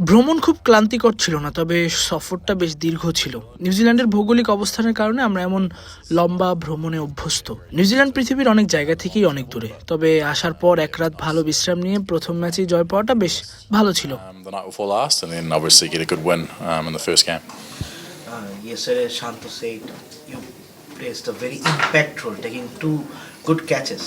ভ্রমণ খুব ক্লান্তিকর ছিল না তবে সফরটা বেশ দীর্ঘ ছিল। নিউজিল্যান্ডের ভৌগোলিক অবস্থানের কারণে আমরা এমন লম্বা ভ্রমণে অভ্যস্ত। নিউজিল্যান্ড পৃথিবীর অনেক জায়গা থেকেই অনেক দূরে তবে আসার পর এক রাত ভালো বিশ্রাম নিয়ে প্রথম ম্যাচেই জয় পাওয়াটা বেশ ভালো ছিল। Um, the placed a very impact role, taking two good catches.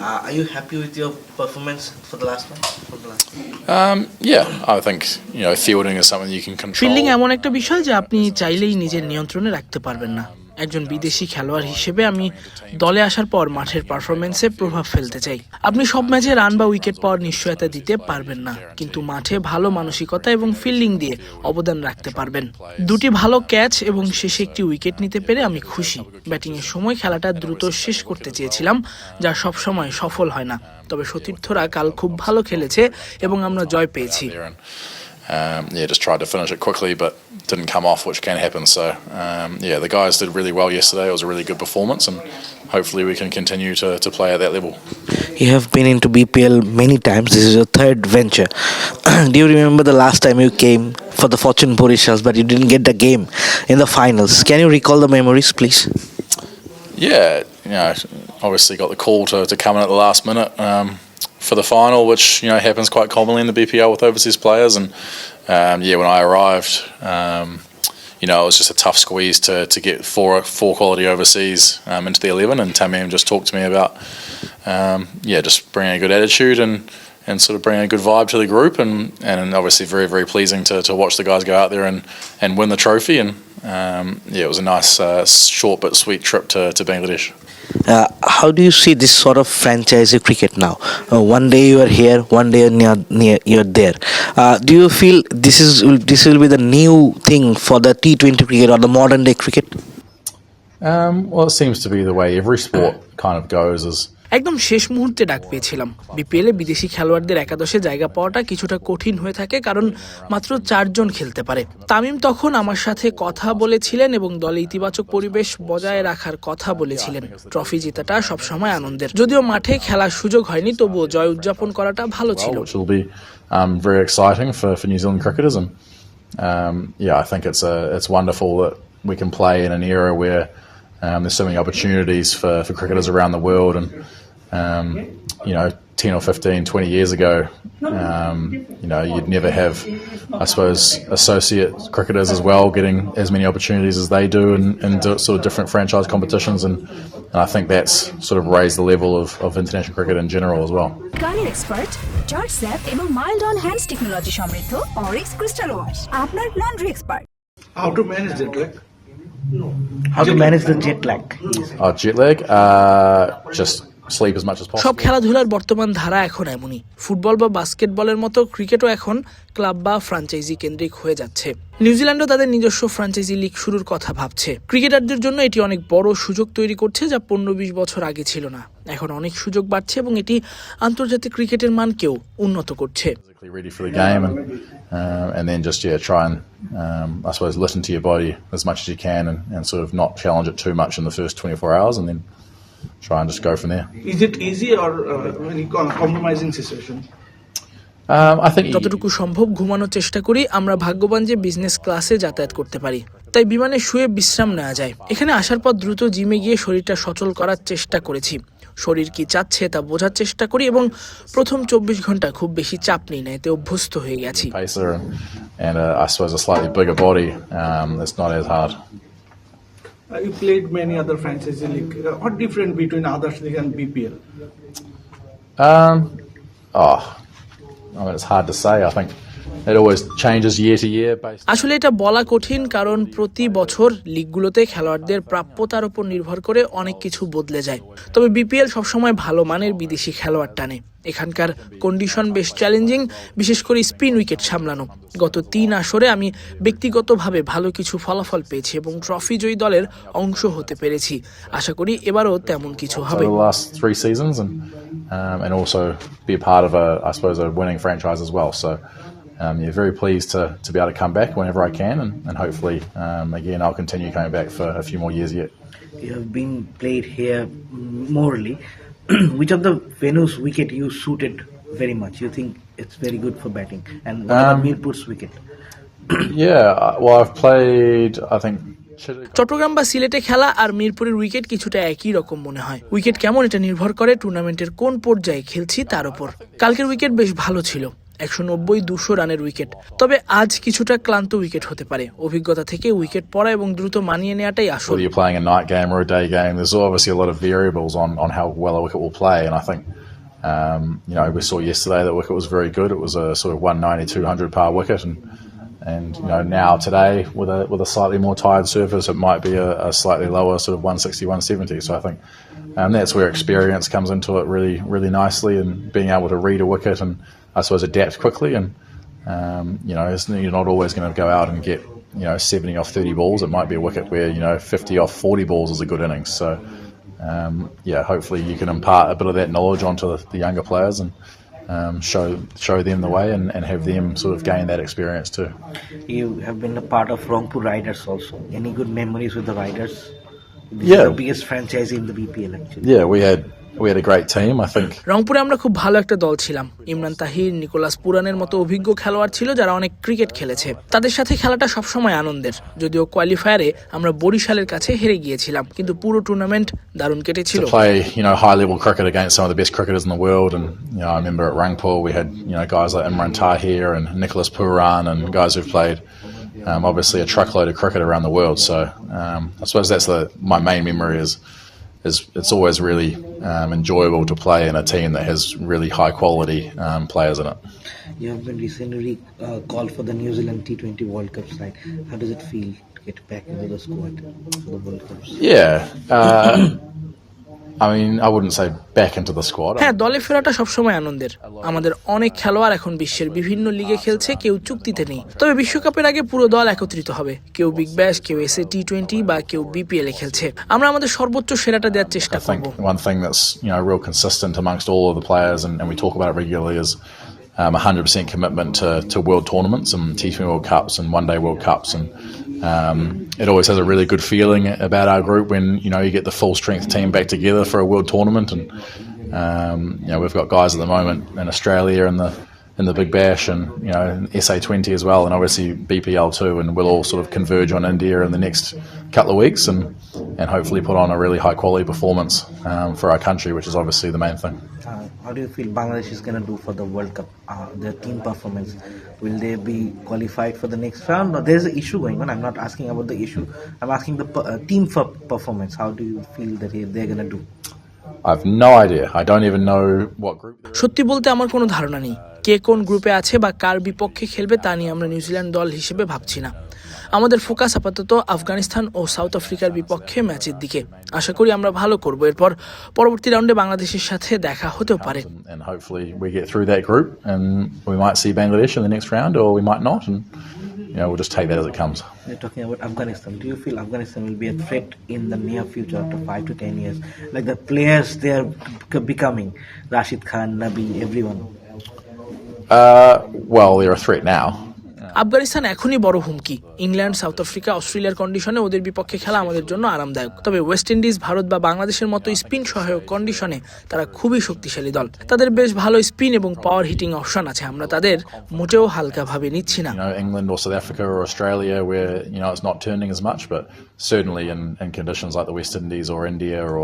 Uh, are you happy with your performance for the last one? For the last one? Um, yeah, I think you know fielding is something you can control. Fielding এমন একটা বিষয় যে আপনি চাইলেই নিজের নিয়ন্ত্রণে রাখতে পারবেন না একজন বিদেশি খেলোয়াড় হিসেবে আমি দলে আসার পর মাঠের পারফরমেন্সে প্রভাব ফেলতে চাই। আপনি সব ম্যাচে রান বা উইকেট পাওয়ার নিশ্চয়তা দিতে পারবেন না, কিন্তু মাঠে ভালো মানসিকতা এবং ফিল্ডিং দিয়ে অবদান রাখতে পারবেন। দুটি ভালো ক্যাচ এবং শেষে একটি উইকেট নিতে পেরে আমি খুশি। ব্যাটিংয়ের সময় খেলাটা দ্রুত শেষ করতে চেয়েছিলাম, যা সব সময় সফল হয় না। তবে সতীর্থরা কাল খুব ভালো খেলেছে এবং আমরা জয় পেয়েছি। Um, yeah, just tried to finish it quickly, but didn't come off, which can happen. So um, yeah, the guys did really well yesterday. It was a really good performance, and hopefully we can continue to, to play at that level. You have been into BPL many times. This is your third venture. Do you remember the last time you came for the Fortune Borishas, but you didn't get the game in the finals? Can you recall the memories, please? Yeah, you know, obviously got the call to, to come in at the last minute um, for the final, which you know happens quite commonly in the BPL with overseas players. And um, yeah, when I arrived, um, you know, it was just a tough squeeze to, to get four four quality overseas um, into the eleven. And Tamim just talked to me about um, yeah, just bringing a good attitude and. And sort of bringing a good vibe to the group, and, and obviously very very pleasing to, to watch the guys go out there and, and win the trophy. And um, yeah, it was a nice uh, short but sweet trip to, to Bangladesh. Uh, how do you see this sort of franchise cricket now? Uh, one day you are here, one day near, near you are there. Uh, do you feel this is this will be the new thing for the T20 cricket or the modern day cricket? Um, well, it seems to be the way every sport kind of goes. Is একদম শেষ মুহূর্তে ডাক পেয়েছিলাম। BPL এ বিদেশি খেলোয়াড়দের একাদশে জায়গা পাওয়াটা কিছুটা কঠিন হয়ে থাকে কারণ মাত্র চারজন খেলতে পারে। তামিম তখন আমার সাথে কথা বলেছিলেন এবং দলে ইতিবাচক পরিবেশ বজায় রাখার কথা বলেছিলেন। ট্রফি জেতাটা সবসময় আনন্দের। যদিও মাঠে খেলার সুযোগ হয়নি তবুও জয় উদযাপন করাটা ভালো ছিল। We can play in an era where um, there's so many opportunities for, for cricketers around the world and um, you know, 10 or 15, 20 years ago, um, you know, you'd never have, I suppose, associate cricketers as well getting as many opportunities as they do in, in do- sort of different franchise competitions. And, and I think that's sort of raised the level of, of international cricket in general as well. গানের expert George স্যাপ এবং mild on hands technology সমৃদ্ধ Orix crystal wash আপনার laundry expert How to manage jet lag? How to manage the jet lag? Oh, jet lag? Uh, just সব খেলাধুলার বর্তমান ধারা এখন এমনই। ফুটবল বা বাস্কেটবলের মতো ক্রিকেটও এখন ক্লাব বা ফ্রাঞ্চাইজি কেন্দ্রিক হয়ে যাচ্ছে। নিউজিল্যান্ডও তাদের নিজস্ব ফ্রাঞ্চাইজি লিগ শুরুর কথা ভাবছে। ক্রিকেটারদের জন্য এটি অনেক বড় সুযোগ তৈরি করছে যা পনেরো বিশ বছর আগে ছিল না। এখন অনেক সুযোগ বাড়ছে এবং এটি আন্তর্জাতিক ক্রিকেটের মানকেও উন্নত করছে। And um, I suppose listen to your body as much as you can, and, and sort of not challenge it too much in the first 24 hours, and then try and just go from there. Is it easy or uh, compromising situation? Um, I think you- যতটুকু সম্ভব ঘুমানোর চেষ্টা করি আমরা ভাগ্যবান যে business ক্লাসে যাতায়াত করতে পারি। তাই বিমানে শুয়ে বিশ্রাম নেওয়া যায়। এখানে আসার পর দ্রুত জিমে গিয়ে শরীরটা সচল করার চেষ্টা করেছি। শরীর কি চাচ্ছে তা বোঝার চেষ্টা করি এবং প্রথম চব্বিশ ঘণ্টা খুব বেশি চাপ নিই না এতে অভ্যস্ত হয়ে গেছি। You played many other franchise league. Uh, what different between others league and BPL? Um, oh, I mean, it's hard to say. I think it always changes year to year based. আসলে এটা বলা কঠিন কারণ প্রতি বছর লিগগুলোতে খেলোয়াড়দের প্রাপ্যতার উপর নির্ভর করে অনেক কিছু বদলে যায় তবে বিপিএল সবসময় ভালো মানের বিদেশি খেলোয়াড় টানে এখানকার কন্ডিশন বেশ চ্যালেঞ্জিং বিশেষ করে স্পিন উইকেট সামলানো গত তিন আসরে আমি ব্যক্তিগতভাবে ভালো কিছু ফলাফল পেয়েছি এবং ট্রফি জয়ী দলের অংশ হতে পেরেছি আশা করি এবারও তেমন কিছু হবে um, um, yeah, very pleased to, to be able to come back whenever I can, and, and hopefully, um, again, I'll continue coming back for a few more years yet. You have been played here mm, morely. Which of the venues wicket you suited very much. You think it's very good for batting. And what about Um, Mirpur's wicket? Yeah, well, I've played, I think, Chittagong বা সিলেটে খেলা আর মিরপুরের wicket কিছুটা একই রকম মনে হয় wicket কেমন এটা নির্ভর করে টুর্নামেন্টের কোন পর্যায়ে খেলছি তার উপর কালকের উইকেট বেশ ভালো ছিল একশো নব্বই দুশো রানের উইকেট তবে আজ কিছুটা ক্লান্ত উইকেট হতে পারে অভিজ্ঞতা থেকে উইকেট পড়া এবং দ্রুত মানিয়ে নেওয়াটাই আসল whether you're playing a night game or a day game, there's obviously a lot of variables on, on how well a wicket will play. And I think, um, you know, we saw yesterday that wicket was very good. It was a sort of 190, 200 par wicket. And, and you know, now today with a, with a slightly more tired surface, it might be a, a slightly lower sort of 160, 170. So I think um, that's where experience comes into it really, really nicely and being able to read a wicket and I suppose adapt quickly. And, um, you know, you're not always going to go out and get, you know, 70 off 30 balls. It might be a wicket where, you know, 50 off 40 balls is a good innings. So, um, yeah, hopefully you can impart a bit of that knowledge onto the, the younger players and um, show show them the way and, and have them sort of gain that experience too. You have been a part of Rangpur Riders also. Any good memories with the Riders? This Yeah. the biggest franchise in the BPL actually. Yeah, we had রংপুরে আমরা খুব ভালো একটা দল ছিলাম Imran Tahir Nicolas পুরানের মতো অভিজ্ঞ খেলোয়াড় ছিল যারা অনেক ক্রিকেট খেলেছে তাদের সাথে খেলাটা সবসময় আনন্দের যদিও কোয়ালিফায়ারে আমরা বরিশালের কাছে হেরে গিয়েছিলাম কিন্তু পুরো টুর্নামেন্ট দারুণ কেটেছিল Um, obviously, a truckload of cricket around the world. So, um, I suppose that's the, my main memory is. Is it's always really um, enjoyable to play in a team that has really high quality um, players in it. You have been recently uh, called for the New Zealand T20 World Cup side. How does it feel to get back into the squad for the World Cups? Yeah. Uh, হ্যাঁ দলে ফেরাটা সবসময় আনন্দের। আমাদের অনেক খেলোয়াড় এখন বিশ্বের বিভিন্ন লিগে খেলছে কেউ চুক্তিতে নেই। তবে বিশ্বকাপের আগে পুরো দল একত্রিত হবে। কেউ বিগ ব্যাশ কেউ এসএ টি টোয়েন্টি বা কেউ বিপিএল এ খেলছে। আমরা আমাদের সর্বোচ্চ সেরাটা দেওয়ার চেষ্টা করব। And, and um, 100% commitment to, to world tournaments and T20 World Cups and One Day World Cups, and um, it always has a really good feeling about our group when you know you get the full strength team back together for a world tournament, and um, you know we've got guys at the moment in Australia in the in the Big Bash and you know SA20 as well, and obviously BPL too, and we'll all sort of converge on India in the next couple of weeks and and hopefully put on a really high quality performance um, for our country, which is obviously the main thing. Uh, how do you feel Bangladesh is going to do for the World Cup? Uh, their team performance. Will they be qualified for the next round? Or there's an issue going on. I'm not asking about the issue. I'm asking the per- uh, team for performance. How do you feel that they- they're going to do? I've no idea. I don't even know what group. they're in. সত্যি বলতে আমার কোনো ধারণা নেই কে কোন গ্রুপে আছে বা কার বিপক্ষে খেলবে তা নিয়ে আমরা নিউজিল্যান্ড দল হিসেবে ভাবছি না আমাদের ফোকাস আপাতত আফগানিস্তান ও সাউথ আফ্রিকার বিপক্ষে ম্যাচের দিকে আশা করি আমরা ভালো করব এরপর পরবর্তী রাউন্ডে বাংলাদেশের সাথে দেখা হতেও পারে you know we'll just take that as it comes. We're talking about Afghanistan. Do you feel Afghanistan will be a threat in the near future after five to ten years? Like the players they are becoming, Rashid Khan, Nabi, everyone. Uh, well, they're a threat now. Afghanistan এখনই বড় হুমকি। England, South Africa, অস্ট্রেলিয়ার কন্ডিশনে ওদের বিপক্ষে খেলা আমাদের জন্য আরামদায়ক। তবে ওয়েস্ট ইন্ডিজ, ভারত বা বাংলাদেশের মতো স্পিন সহায়ক কন্ডিশনে তারা খুবই শক্তিশালী দল। তাদের বেশ ভালো স্পিন এবং পাওয়ার হিটিং অপশন আছে। আমরা তাদের মোটেও হালকা ভাবে নিচ্ছি না। England South Africa or Australia where you know it's not turning as much but Indies or India or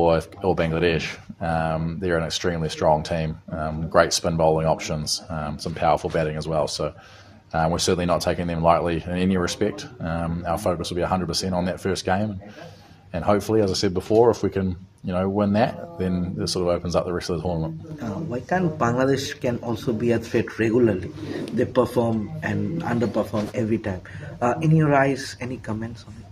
or or Bangladesh um an extremely strong team um great spin bowling some powerful batting as well. So uh, we're certainly not taking them lightly in any respect. Um, our focus will be 100% on that first game. And hopefully, as I said before, if we can, you know, win that, then this sort of opens up the rest of the tournament. Uh, why can't Bangladesh can also be a threat regularly? They perform and underperform every time. Uh, in your eyes, any comments on it?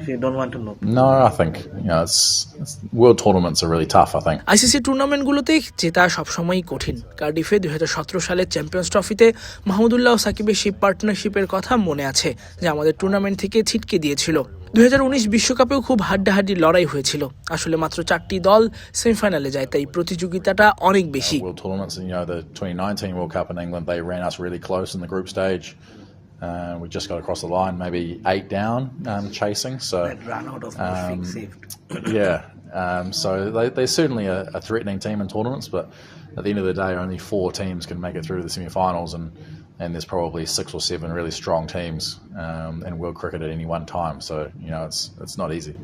If you don't want to know. No, I think you know it's, it's world tournaments are really tough. I think. ICC টুর্নামেন্টগুলোতে জেতা সবসময়ই কঠিন কার্ডিফে দুই সালের champions ট্রফিতে মাহমুদুল্লাহ ও সাকিবের sheep পার্টনারশিপের কথা মনে আছে যে আমাদের টুর্নামেন্ট থেকে ছিটকে দিয়েছিল দুই বিশ্বকাপেও খুব হাড্ডাহাড্ডি লড়াই হয়েছিল আসলে মাত্র চারটি দল সেমিফাইনালে যায় তাই প্রতিযোগিতাটা অনেক বেশি Uh, we just got across the line, maybe eight down, um, chasing. So They'd run out of um, saved. yeah, um, so they, they're certainly a, a threatening team in tournaments, but at the end of the day, only four teams can make it through to the semi-finals, and, and there's probably six or seven really strong teams um, in world cricket at any one time. So you know, it's it's not easy.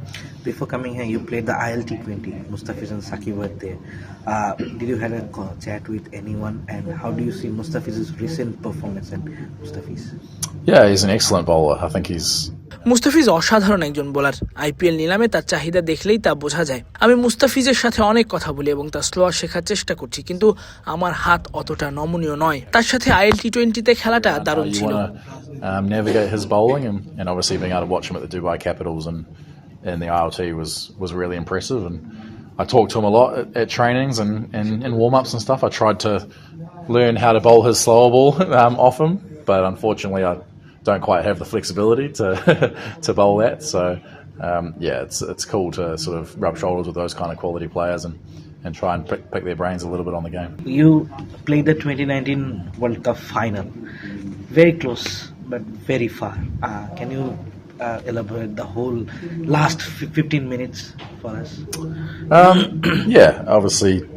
Before coming here, you played the ILT20. Mustafiz and Saki were there. Uh, did you have a chat with anyone? And how do you see Mustafiz's recent performance and Mustafiz? Yeah, he's an excellent bowler. I think he's Mustafiz অসাধারণ একজন bowler IPL নিলামে তার চাহিদা দেখলেই তা বোঝা যায় আমি মুস্তাফিজের সাথে অনেক কথা বলি এবং তার স্লোয়ার শেখার চেষ্টা করছি কিন্তু আমার হাত অতটা নমনীয় নয় তার সাথে আইএল টি টোয়েন্টিতে খেলাটা দারুণ ছিল want um, navigate his bowling, and, and obviously being able to watch him at the Dubai Capitals and in the ILT was was really impressive. And I talked to him a lot at, at trainings and, and, and warm ups and stuff. I tried to learn how to bowl his slower ball um, off him, but unfortunately, I don't quite have the flexibility to to bowl that. So um, yeah, it's it's cool to sort of rub shoulders with those kind of quality players and. And try and pick, pick their brains a little bit on the game. You played the 2019 World Cup final. Very close, but very far. Uh, can you uh, elaborate the whole last 15 minutes for us? Um, yeah, obviously,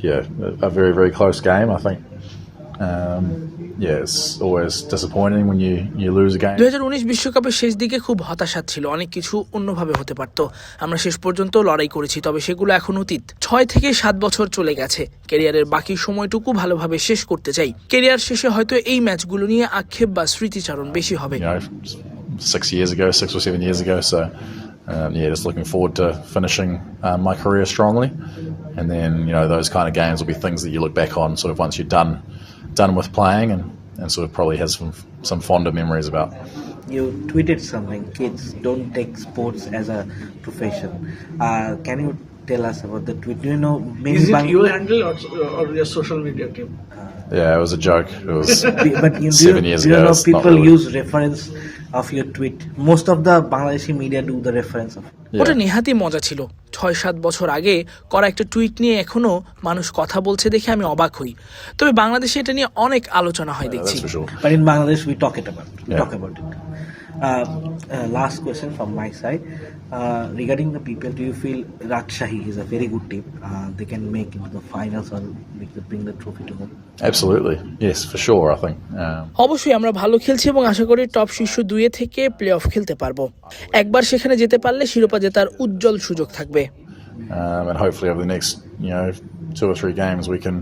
yeah, a, a very very close game. I think. Um, yeah, it's always disappointing when you you lose a game. দুই বিশ্বকাপের শেষ দিকে খুব হতাশা ছিল অনেক কিছু অন্যভাবে হতে পারত আমরা শেষ পর্যন্ত লড়াই করেছি তবে সেগুলো এখন অতীত ছয় থেকে সাত বছর চলে গেছে ক্যারিয়ারের বাকি সময়টুকু ভালোভাবে শেষ করতে চাই ক্যারিয়ার শেষে হয়তো এই ম্যাচগুলো নিয়ে আক্ষেপ বা স্মৃতিচারণ বেশি হবে six years ago, six or seven years ago. So, um, yeah, just looking forward to finishing um, my career strongly, and then you know those kind of games will be things that you look back on sort of once you're done done with playing and. And sort of probably has some some fonder memories about. You tweeted something. Kids don't take sports as a profession. Uh, can you tell us about the tweet? Do you know many Is it Bang- your handle or, or your social media team? Yeah, it was a joke. It was. but you, do Seven you, years do you ago, know people really- use reference of your tweet? Most of the Bangladeshi media do the reference of. ওটা. নেহাতি মজা ছিল ছয় সাত বছর আগে করা একটা tweet নিয়ে এখনও মানুষ কথা বলছে দেখে আমি অবাক হই তবে বাংলাদেশে এটা নিয়ে অনেক আলোচনা হয় দেখছি that's for sure. But in Bangladesh, we talk it about. Uh, uh, last question from my side uh, regarding the people. Do you feel Rajshahi is a very good team? Uh, they can make into the finals or they could bring the trophy to home. Absolutely, yes, for sure. I think. Um, অবশ্যই আমরা ভালো খেলছি এবং আশা করি top শীর্ষ দুইয়ে থেকে play of খেলতে পারব একবার সেখানে যেতে পারলে শিরোপা জেতার উজ্জ্বল সুযোগ থাকবে um, and hopefully over the next you know two or three games we can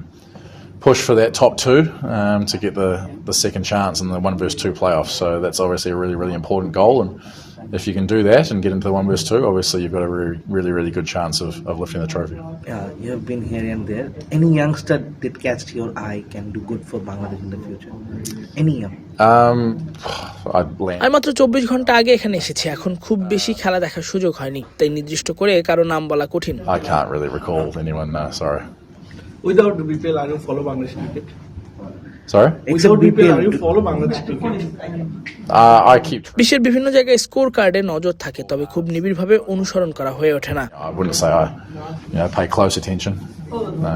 push for that top two um, to get the, the second chance in the one versus two playoffs. So that's obviously a really really important goal, and if you can do that and get into the one versus two, obviously you've got a really really really good chance of, of lifting the trophy. Uh, you have been here and there. Any youngster that catched your eye can do good for Bangladesh in the future. Any young. Um, I'd land. আমি মাত্র চব্বিশ ঘন্টা আগে এখানে এসেছি এখন খুব বেশি খেলা দেখার সুযোগ হয়নি তাই নির্দিষ্ট করে কারো নাম বলা কঠিন I can't really recall anyone. Uh, sorry, Without BPL, are you follow Bangladesh cricket? sorry. Without BPL, are you follow Bangladesh cricket? Uh, I keep. বিশ্বের বিভিন্ন জায়গায় স্কোর কার্ডে নজর থাকে তবে খুব নিবিড়ভাবে অনুসরণ করা হয়ে ওঠে না I wouldn't say I, you know, pay close attention. No.